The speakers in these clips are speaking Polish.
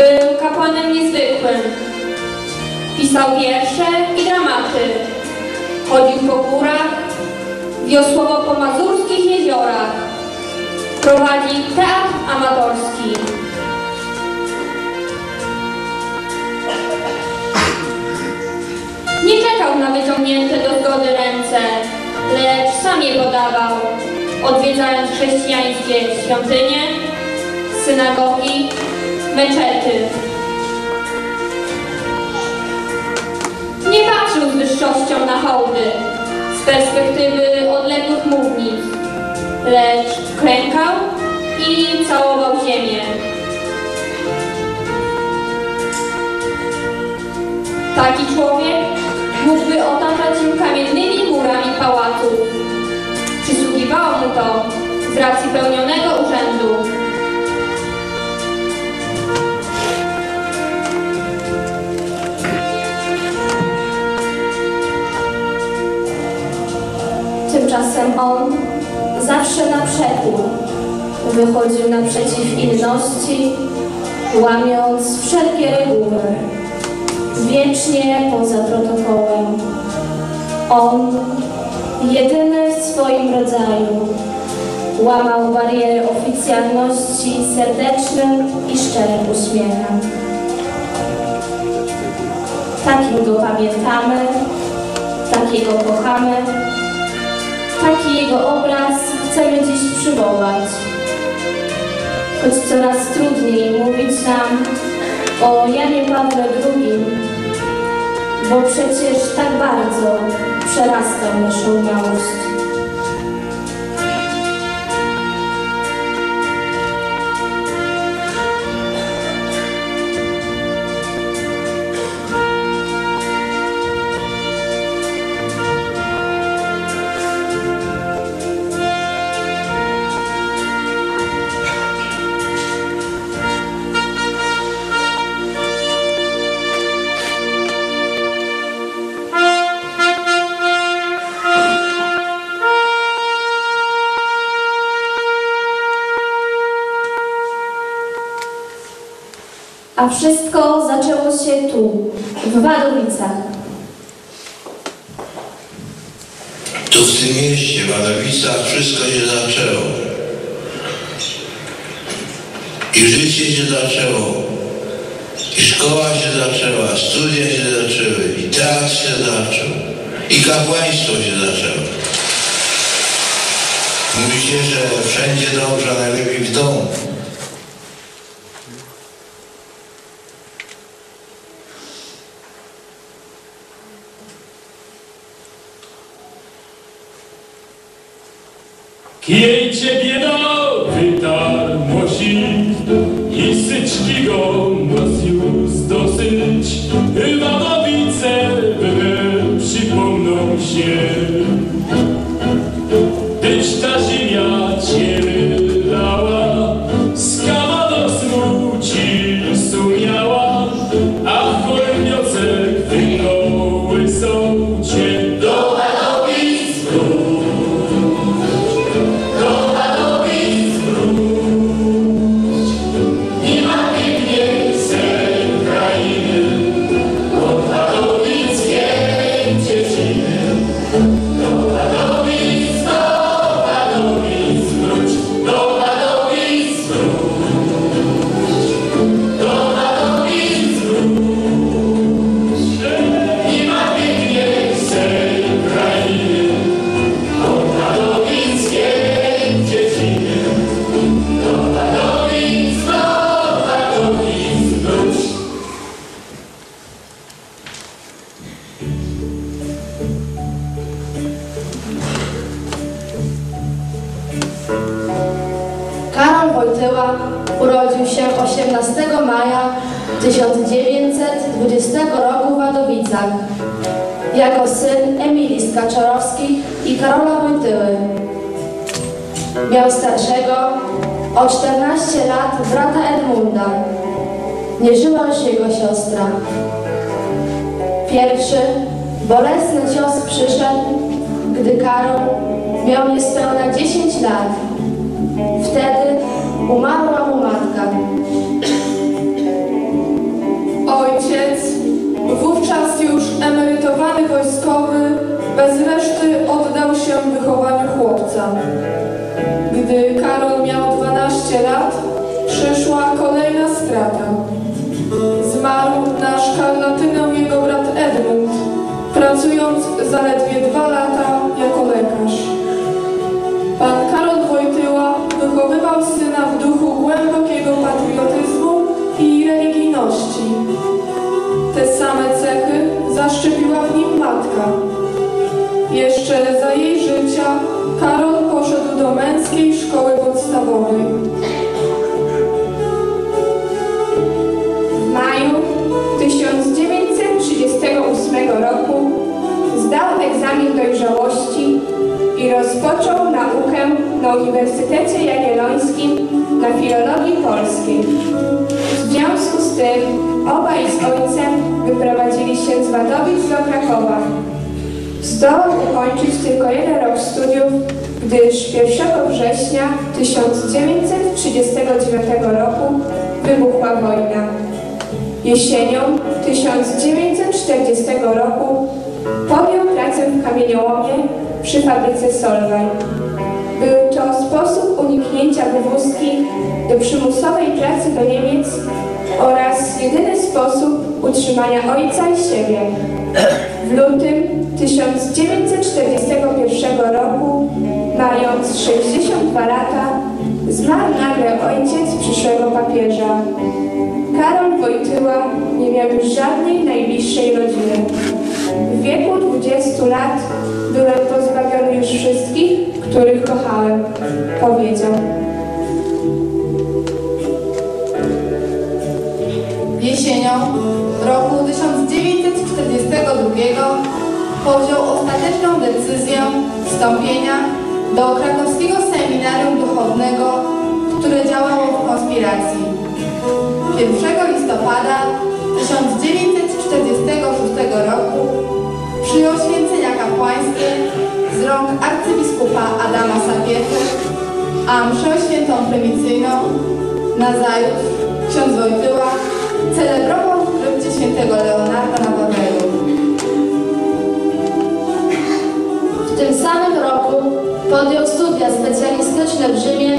Był kapłanem niezwykłym. Pisał wiersze i dramaty. Chodził po górach, wiosłował po mazurskich jeziorach. Prowadzi teatr amatorski. Nie czekał na wyciągnięte do zgody ręce, lecz sam je podawał, odwiedzając chrześcijańskie świątynie, synagogi, meczety. Nie patrzył z wyższością na hołdy z perspektywy odległych mównic, lecz klękał i całował ziemię. Taki człowiek mógłby otaczać się kamiennymi murami pałacu. Przysługiwało mu to z racji pełnionego urzędu. Tymczasem on zawsze na przekór wychodził naprzeciw inności, łamiąc wszelkie reguły, wiecznie poza protokołem. On, jedyny w swoim rodzaju, łamał bariery oficjalności serdecznym i szczerym uśmiechem. Takim go pamiętamy, takiego kochamy, Taki jego obraz chcemy dziś przywołać. Choć coraz trudniej mówić nam o Janie Pawle II, bo przecież tak bardzo przerastał naszą małość. A wszystko zaczęło się tu, w Wadowicach. Tu w tym mieście, w Adowicach, wszystko się zaczęło. I życie się zaczęło. I szkoła się zaczęła, studia się zaczęły, i teatr się zaczął, i kapłaństwo się zaczęło. Mówi się, że wszędzie dobrze, najlepiej w domu. Kijcie bieda 18 maja 1920 roku w Wadowicach jako syn Emilii Skaczorowskich i Karola Wojtyły. Miał starszego o 14 lat brata Edmunda. Nie żyła już jego siostra. Pierwszy, bolesny cios przyszedł, gdy Karol Miał niespełna 10 lat. Wtedy umarła mu matka. Ojciec, wówczas już emerytowany wojskowy, bez reszty oddał się wychowaniu chłopca. Gdy Karol miał 12 lat, przyszła kolejna strata. Zmarł na szkarlatynę jego brat Edmund, pracując zaledwie dwa lata jako lekarz. Pan Karol Wojtyła wychowywał syna w Te same cechy zaszczepiła w nim matka. Jeszcze za jej życia Karol poszedł do męskiej szkoły podstawowej. W maju 1938 roku zdał egzamin dojrzałości i rozpoczął naukę na Uniwersytecie Jagiellońskim na filologii polskiej. W związku z tym obaj z ojcem wyprowadzili się z Wadowic do Krakowa. Zdołał ukończyć tylko jeden rok studiów, gdyż 1 września 1939 roku wybuchła wojna. Jesienią 1940 roku podjął pracę w kamieniołomie przy fabryce Solvay. Był to sposób uniknięcia wywózki do przymusowej pracy do Niemiec oraz jedyny sposób utrzymania ojca i siebie. W lutym 1941 roku, mając 62 lata, zmarł nagle ojciec przyszłego papieża. Karol Wojtyła nie miał już żadnej najbliższej rodziny. W wieku 20 lat byłem pozbawiony już wszystkich, których kochałem, powiedział. Jesienią roku 1942 podjął ostateczną decyzję wstąpienia do krakowskiego seminarium duchownego, które działało w konspiracji. 1 listopada arcybiskupa Adama Sapiechy, a mszę świętą prymicyjną nazajutrz ksiądz Wojtyła celebrował w krypcie świętego Leonarda na Wawelu. W tym samym roku podjął studia specjalistyczne w Rzymie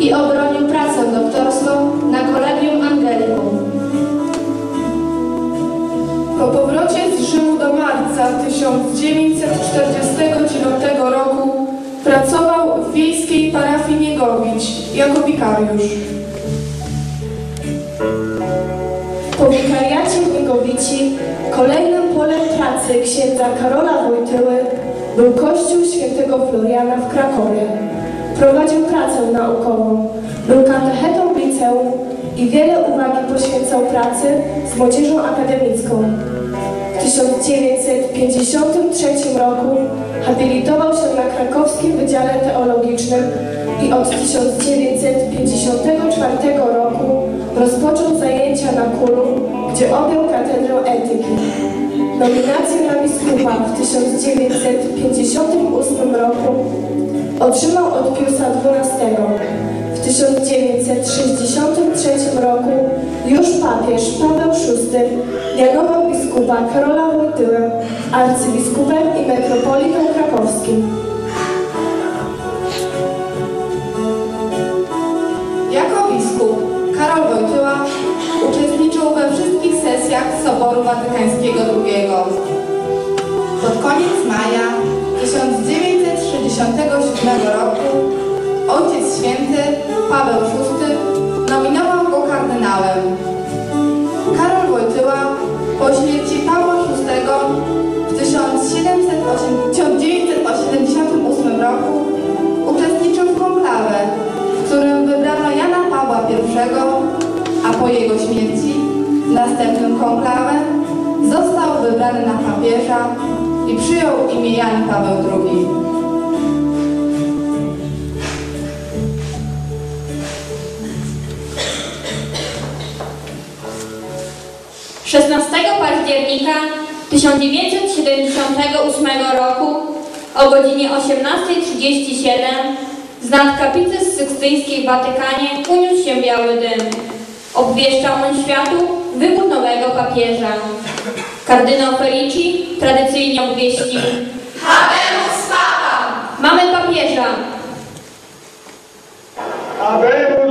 i obronił pracę doktorską na Collegium Po powrocie z Rzymu do marca 1949 roku pracował w wiejskiej parafii Niegowić jako wikariusz. Po wikariacie w Niegowici kolejnym polem pracy księdza Karola Wojtyły był Kościół Świętego Floriana w Krakowie. Prowadził pracę naukową, był katechetą liceum i wiele uwagi poświęcał pracy z młodzieżą akademicką. W 1953 roku habilitował się na krakowskim Wydziale Teologicznym i od 1954 roku rozpoczął zajęcia na Kulu, gdzie objął katedrę etyki. Nominację na biskupa w 1958 roku otrzymał od Piusa XII. Już papież Paweł VI mianował biskupa Karola Wojtyłę arcybiskupem i metropolitą krakowskim. Jako biskup Karol Wojtyła uczestniczył we wszystkich sesjach Soboru Watykańskiego II. Pod koniec maja 1967 roku Ojciec Święty Paweł VI przyjął imię Jan Paweł II. 16 października 1978 roku o godzinie 18.37 z nad kaplicy sykstyjskiej w Watykanie uniósł się biały dym. Obwieszczał on światu wybór nowego papieża. Kardynał Felici tradycyjnie obwieścił Habemus Papa! Mamy papieża! Habemus